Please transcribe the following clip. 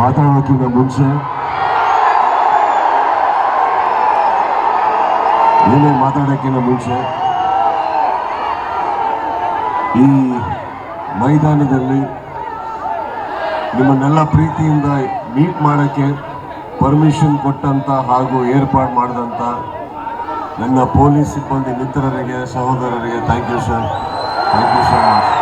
ಮಾತಾಡೋಕ್ಕಿಂತ ಮುಂಚೆ ಏನೇ ಮಾತಾಡೋಕ್ಕಿಂತ ಮುಂಚೆ ಈ ಮೈದಾನದಲ್ಲಿ ನಿಮ್ಮನ್ನೆಲ್ಲ ಪ್ರೀತಿಯಿಂದ ಮೀಟ್ ಮಾಡೋಕ್ಕೆ ಪರ್ಮಿಷನ್ ಕೊಟ್ಟಂತ ಹಾಗೂ ಏರ್ಪಾಡು ಮಾಡಿದಂಥ ನನ್ನ ಪೊಲೀಸ್ ಸಿಬ್ಬಂದಿ ಮಿತ್ರರಿಗೆ, ಸಹೋದರರಿಗೆ thank you sir thank you so much